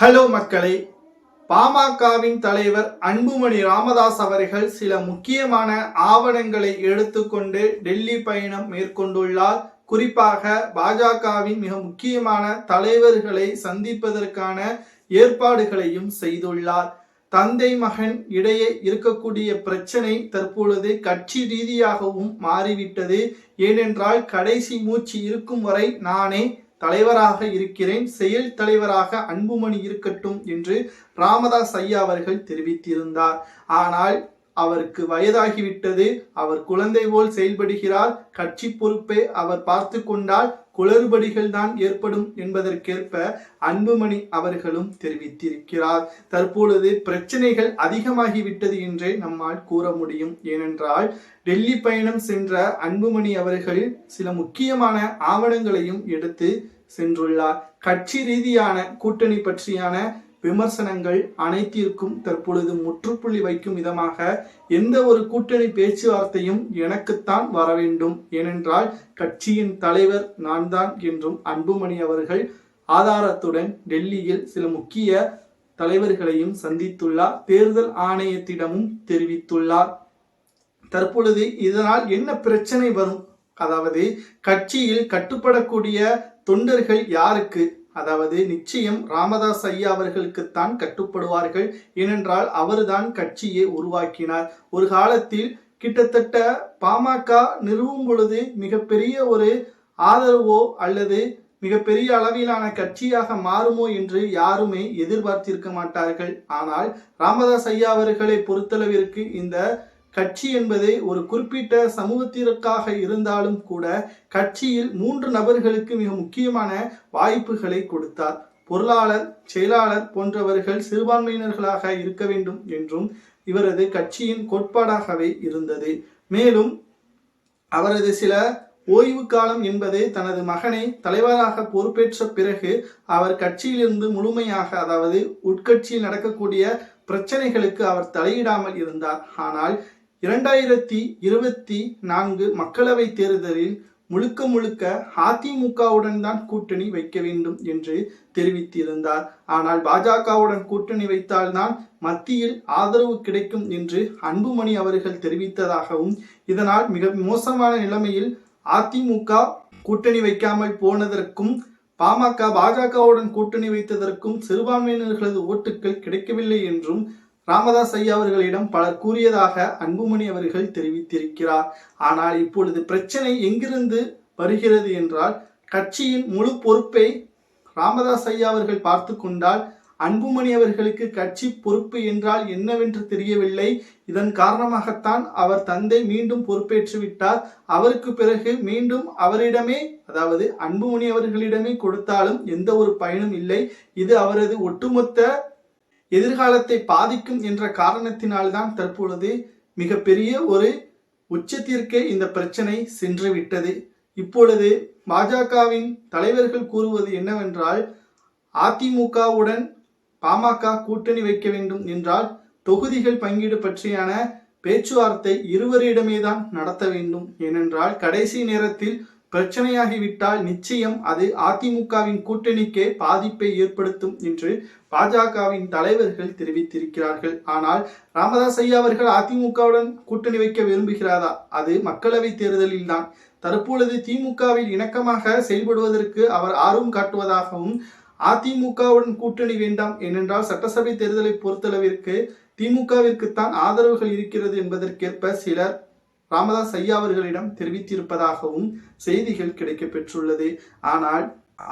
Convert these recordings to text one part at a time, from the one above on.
Hello மக்களே பாமகவின் தலைவர் அன்புமணி ராமதாஸ் அவர்கள் சில முக்கியமான ஆவணங்களை எடுத்துக்கொண்டு டெல்லி பயணம் மேற்கொண்டுள்ளார். குறிப்பாக பாஜகவின் மிக முக்கியமான தலைவர்களை சந்திப்பதற்கான ஏற்பாடுகளையும் செய்துள்ளார். தந்தை மகன் இடையே இருக்கக்கூடிய பிரச்சனை தற்பொழுது கட்சி ரீதியாகவும் மாறிவிட்டது. ஏனென்றால் கடைசி மூச்சு இருக்கும் வரை நானே தலைவராக இருக்கிறேன் செயல் தலைவராக அன்புமணி இருக்கட்டும் என்று ராமதாஸ் ஐயா அவர்கள் தெரிவித்திருந்தார். ஆனால் அவருக்கு வயதாகிவிட்டது. அவர் குழந்தை போல் செயல்படுகிறார். கட்சி பொறுப்பை அவர் பார்த்து கொண்டால் குளறுபடிகள் தான் ஏற்படும் என்பதற்கேற்ப அன்புமணி அவர்களும் தெரிவித்திருக்கிறார். தற்பொழுது பிரச்சனைகள் அதிகமாகிவிட்டது என்றே நம்மால் கூற முடியும். ஏனென்றால் டெல்லி பயணம் சென்ற அன்புமணி அவர்கள் சில முக்கியமான ஆவணங்களையும் எடுத்து சென்றுள்ளார். கட்சி ரீதியான கூட்டணி பற்றியான விமர்சனங்கள் அனைத்திற்கும் தற்பொழுது முற்றுப்புள்ளி வைக்கும் விதமாக எந்த ஒரு கூட்டணி பேச்சுவார்த்தையும் எனக்குத்தான் வர வேண்டும். ஏனென்றால் கட்சியின் தலைவர் நான் தான் என்றும் அன்புமணி அவர்கள் ஆதாரத்துடன் டெல்லியில் சில முக்கிய தலைவர்களையும் சந்தித்துள்ளார். தேர்தல் ஆணையத்திடமும் தெரிவித்துள்ளார். தற்பொழுது இதனால் என்ன பிரச்சனை வரும்? அதாவது கட்சியில் கட்டுப்படக்கூடிய தொண்டர்கள் யாருக்கு? அதாவது நிச்சயம் ராமதாஸ் ஐயா அவர்களுக்குத்தான் கட்டுப்படுவார்கள் ஏனென்றால் அவர்தான் கட்சியை உருவாக்கினார். ஒரு காலத்தில் கிட்டத்தட்ட பாமக நிறுவும் பொழுது மிகப்பெரிய ஒரு ஆதரவோ அல்லது மிகப்பெரிய அளவிலான கட்சியாக மாறுமோ என்று யாருமே எதிர்பார்த்திருக்க மாட்டார்கள். ஆனால் ராமதாஸ் ஐயா அவர்களை பொறுத்தளவிற்கு இந்த கட்சி என்பது ஒரு குறிப்பிட்ட சமூகத்திற்காக இருந்தாலும் கூட கட்சியில் மூன்று நபர்களுக்கு மிக முக்கியமான வாய்ப்புகளை கொடுத்தார். பொருளாளர் செயலாளர் போன்றவர்கள் சிறுபான்மையினர்களாக இருக்க வேண்டும் என்றும் இவரது கட்சியின் கோட்பாடாகவே இருந்தது. மேலும் அவரது சில ஓய்வு காலம் என்பது தனது மகனை தலைவராக பொறுப்பேற்ற பிறகு அவர் கட்சியிலிருந்து முழுமையாக அதாவது உட்கட்சியில் நடக்கக்கூடிய பிரச்சனைகளுக்கு அவர் தலையிடாமல் இருந்தார். ஆனால் இரண்டாயிரத்தி இருபத்தி நான்கு மக்களவை தேர்தலில் முழுக்க முழுக்க அதிமுகவுடன் தான் கூட்டணி வைக்க வேண்டும் என்று தெரிவித்திருந்தார். ஆனால் பாஜகவுடன் கூட்டணி வைத்தால்தான் மத்தியில் ஆதரவு கிடைக்கும் என்று அன்புமணி அவர்கள் தெரிவித்ததாகவும் இதனால் மிக மோசமான நிலைமையில் அதிமுக கூட்டணி வைக்காமல் போனதற்கும் பாமக பாஜகவுடன் கூட்டணி வைத்ததற்கும் சிறுபான்மையினர்களது ஓட்டுகள் கிடைக்கவில்லை என்றும் ராமதாஸ் ஐயா அவர்களிடம் பலர் கூறியதாக அன்புமணி அவர்கள் தெரிவித்திருக்கிறார். ஆனால் இப்பொழுது பிரச்சனை எங்கிருந்து வருகிறது என்றால் கட்சியின் முழு பொறுப்பை ராமதாஸ் ஐயா அவர்கள் பார்த்து கொண்டால் அன்புமணி அவர்களுக்கு கட்சி பொறுப்பு என்றால் என்னவென்று தெரியவில்லை. இதன் காரணமாகத்தான் அவர் தந்தை மீண்டும் பொறுப்பேற்று விட்டார். அவருக்கு பிறகு மீண்டும் அவரிடமே அதாவது அன்புமணி அவர்களிடமே கொடுத்தாலும் எந்த ஒரு பயனும் இல்லை. இது அவரது ஒட்டுமொத்த எதிர்காலத்தை பாதிக்கும் என்ற காரணத்தினால்தான் தற்பொழுது மிகப்பெரிய ஒரு உச்சத்திற்கே இந்த பிரச்சனை சென்று விட்டது. இப்பொழுது பாஜகவின் தலைவர்கள் கூறுவது என்னவென்றால் அதிமுகவுடன் பாமக கூட்டணி வைக்க வேண்டும் என்றால் தொகுதிகள் பங்கீடு பற்றியான பேச்சுவார்த்தை இருவரிடமே தான் நடத்த வேண்டும். ஏனென்றால் கடைசி நேரத்தில் பிரச்சனையாகிவிட்டால் நிச்சயம் அது அதிமுகவின் கூட்டணிக்கே பாதிப்பை ஏற்படுத்தும் என்று பாஜகவின் தலைவர்கள் தெரிவித்திருக்கிறார்கள். ஆனால் ராமதாஸ் ஐயா அவர்கள் அதிமுகவுடன் கூட்டணி வைக்க விரும்புகிறாரா? அது மக்களவை தேர்தலில் தான் தற்பொழுது திமுகவில் இணக்கமாக செயல்படுவதற்கு அவர் ஆர்வம் காட்டுவதாகவும் அதிமுகவுடன் கூட்டணி வேண்டாம் ஏனென்றால் சட்டசபை தேர்தலை பொறுத்தளவிற்கு திமுகவிற்குத்தான் ஆதரவுகள் இருக்கிறது என்பதற்கேற்ப சிலர் ராமதாஸ் ஐயா அவர்களிடம் தெரிவித்திருப்பதாகவும் செய்திகள் கிடைக்கப்பெற்றுள்ளது. ஆனால்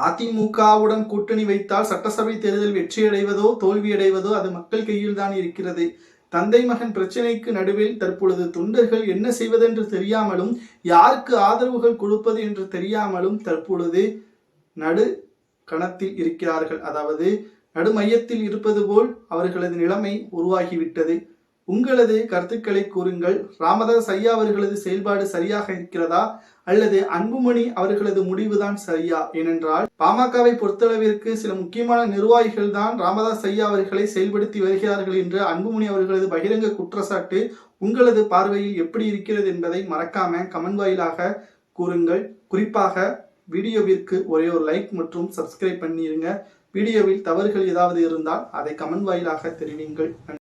அதிமுகவுடன் கூட்டணி வைத்தால் சட்டசபை தேர்தல் வெற்றியடைவதோ தோல்வியடைவதோ அது மக்கள் கையில் தான் இருக்கிறது. தந்தை மகன் பிரச்சனைக்கு நடுவில் தற்பொழுது தொண்டர்கள் என்ன செய்வதென்று தெரியாமலும் யாருக்கு ஆதரவுகள் கொடுப்பது என்று தெரியாமலும் தற்பொழுது நடு கணத்தில் இருக்கிறார்கள். அதாவது நடுமையத்தில் இருப்பது போல் அவர்களது நிலைமை உருவாகிவிட்டது. உங்களது கருத்துக்களை கூறுங்கள். ராமதாஸ் ஐயா அவர்களது செயல்பாடு சரியாக இருக்கிறதா? அல்லது அன்புமணி அவர்களது முடிவுதான் சரியா ஏனென்றால் பாமகவை பொறுத்தளவிற்கு சில முக்கியமான நிர்வாகிகள் தான் ராமதாஸ் ஐயா அவர்களை செயல்படுத்தி வருகிறார்கள் என்று அன்புமணி அவர்களது பகிரங்க குற்றச்சாட்டு உங்களது பார்வையில் எப்படி இருக்கிறது என்பதை மறக்காம கமெண்ட் வாயிலாக கூறுங்கள். குறிப்பாக வீடியோவிற்கு ஒரே ஒரு லைக் மற்றும் சப்ஸ்கிரைப் பண்ணிடுங்க வீடியோவில் தவறுகள் ஏதாவது இருந்தால் அதை கமெண்ட் வாயிலாக தெரிவிங்கள்.